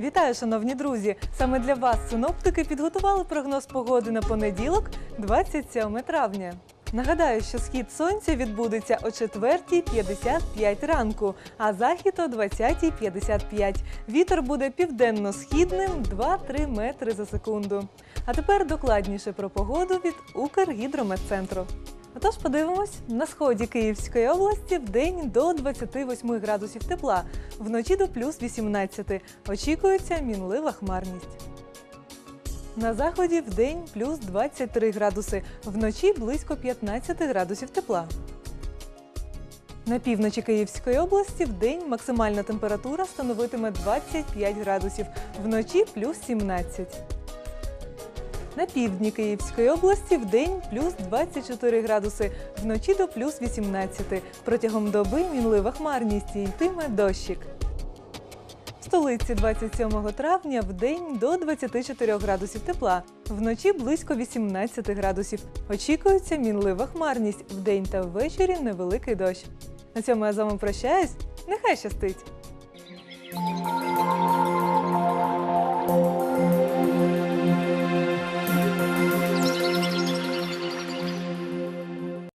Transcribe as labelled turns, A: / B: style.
A: Вітаю, шановні друзі! Саме для вас синоптики підготували прогноз погоди на понеділок, 27 травня. Нагадаю, що схід сонця відбудеться о 4.55 ранку, а захід о 20.55. Вітер буде південно-східним 2-3 метри за секунду. А тепер докладніше про погоду від Укргідрометцентру. Отож, подивимось, на сході Київської області в день до 28 градусів тепла, вночі до плюс 18. Очікується мінлива хмарність. На заході в день плюс 23 градуси, вночі близько 15 градусів тепла. На півночі Київської області в день максимальна температура становитиме 25 градусів, вночі плюс 17. На півдні Київської області в день плюс 24 градуси, вночі до плюс 18. Протягом доби мінлива хмарність і йтиме дощик. В столиці 27 травня в день до 24 градусів тепла, вночі близько 18 градусів. Очікується мінлива хмарність, вдень та ввечері невеликий дощ. На цьому я з вами прощаюсь. Нехай щастить!